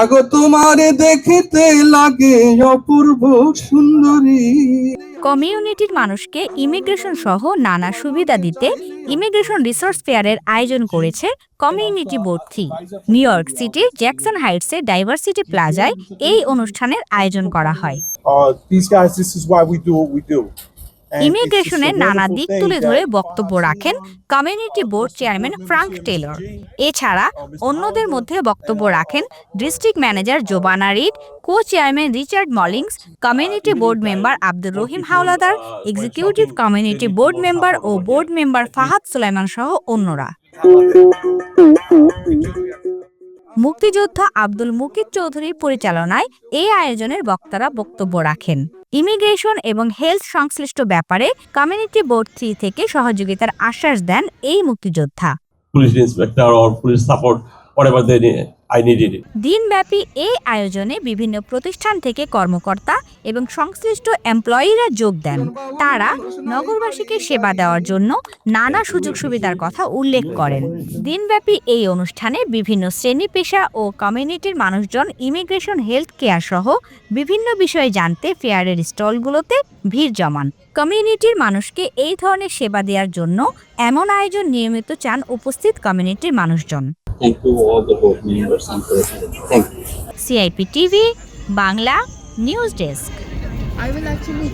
আগো তোমারে দেখিতে লাগে অপূর্ব সুন্দরী। কমিউনিটির মানুষকে ইমিগ্রেশন সহ নানা সুবিধা দিতে ইমিগ্রেশন রিসোর্স ফেয়ারের আয়োজন করেছে community board three. New York সিটির জ্যাকসন হাইটসের ডাইভার্সিটি প্লাজায় এই অনুষ্ঠানের আয়োজন করা হয়। ইমিগ্রেশনের নানা দিক তুলে ধরে বক্তব্য রাখেন community board chairman Frank Taylor এছাড়া অন্যদের মধ্যে বক্তব্য রাখেন district manager Jobana Reid co chairman Richard Mullings community board member Abdur Rahim Howlader executive community board member ও বোর্ড মেম্বার ফাহাদ সুলাইমান সহ অন্যরা। মুক্তিযোদ্ধা আব্দুল মুকিত চৌধুরীর পরিচালনায় এই আয়োজনের বক্তারা বক্তব্য রাখেন। ইমিগ্রেশন এবং হেলথ সংশ্লিষ্ট ব্যাপারে কমিউনিটি বোর্ড থ্রি থেকে সহযোগিতার আশ্বাস দেন এই মুক্তিযোদ্ধা। Police inspector police support, whatever they need, Needed it. দিনব্যাপী এই আয়োজনে বিভিন্ন প্রতিষ্ঠান থেকে কর্মকর্তা এবং সংশ্লিষ্ট এমপ্লয়িরা যোগ দেন। তারা নগরবাসীকে সেবা দেওয়ার জন্য নানা সুযোগ সুবিধার কথা উল্লেখ করেন। দিনব্যাপী এই অনুষ্ঠানে বিভিন্ন শ্রেণি পেশা ও কমিউনিটির মানুষজন, ইমিগ্রেশন হেলথ কেয়ার সহ বিভিন্ন বিষয়ে জানতে ফেয়ারের স্টলগুলোতে ভিড় জমান। কমিউনিটির মানুষকে এই ধরনের সেবা দেওয়ার জন্য এমন আয়োজন নিয়মিত চান উপস্থিত কমিউনিটির মানুষজন। Thank you all the board members and president. Thank you. CIP TV, Bangla News Desk. I will actually.